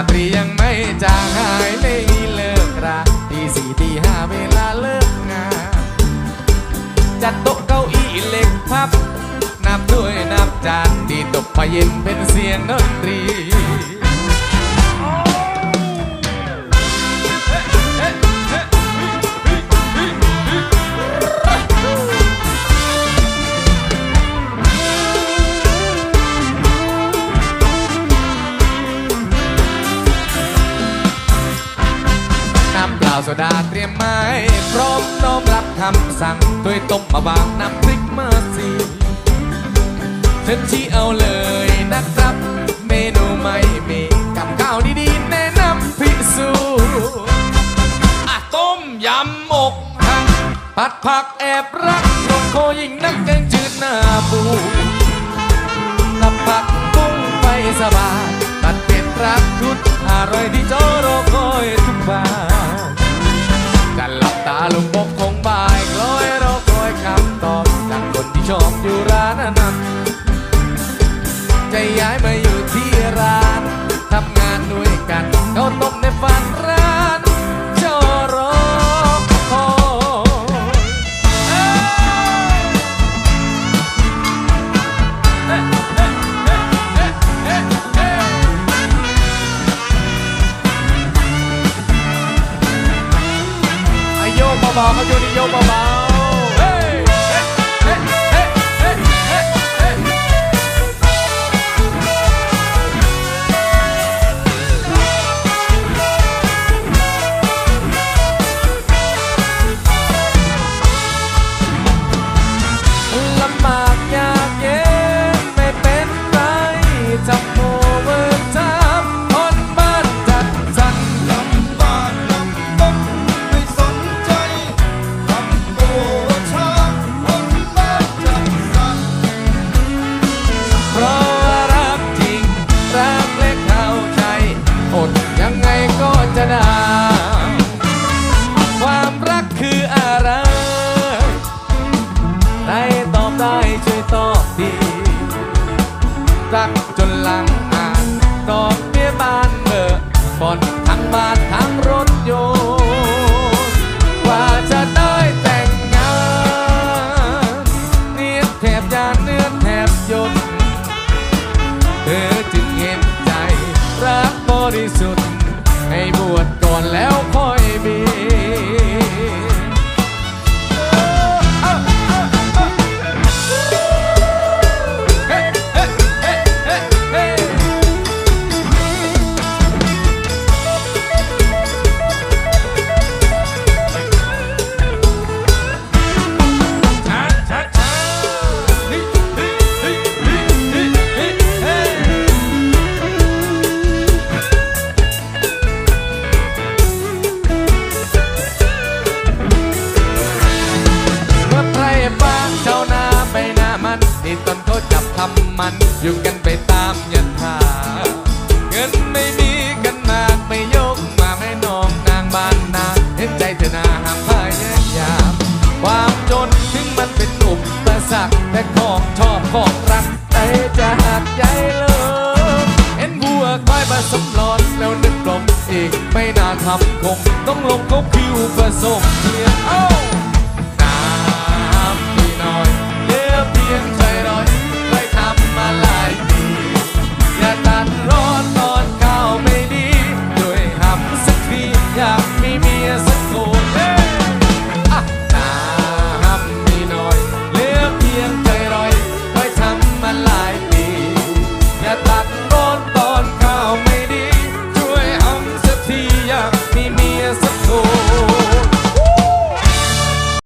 ราตรียังไม่จางหายไม่เลิกราตีสี่ตีห้าเวลาเลิกงานจัดโต๊ะเก้าอี้เหล็กพับ นับด้วยนับจานดีตกพเย็นเป็นเสียงดนตรี โซดาเตรียมไม้พร้อมน้อมรับคำสั่งด้วยต้มมาบางน้ำพริกมาสีเชิญชี้เอาเลยนะครับ เมนูไม่มีกับข้าวดีๆแนะนำพิสูอะต้มยำอกหักผัดผักแอบรักลงโคยิงนักแกงจืดหน้าปูกับผักบุ้งไปสบายตัดเป็ดรักชุดอร่อยที่โจรอคอยทุกบ้าน ชอบอยู่ร้านนั้นจะย้ายมาอยู่ที่ร้านทำงานด้วยกันเขาต้มในฝันร้านจอรอคอยโยกเบาๆเขาโยนโยกเบาๆ ราะว่ารักจริง รักและเข้าใจ อดยังไงก็จะได้ ความรักคืออะไรใครตอบได้ช่วยตอบดีรักจนหลัง ให้บวชก่อนแล้ว นี่ตอนเขาจับทำมัน อยู่กันไปตามยันทาเงินไม่มีกันมากไม่ยกมาให้น้องนางบ้านนาเห็นใจเธอนาหางพยายามความจนถึงมันเป็นอุปสรรคแต่ของชอบของรักแต่จะหักใจเลยเห็นวัวควายผสมหลอดแล้วนึกกลมอีกไม่น่าทำคงต้องลงเขาคิวผสมเทียมเอ้าน้ำพี่น้อยเลือเพียงใจน้อยเ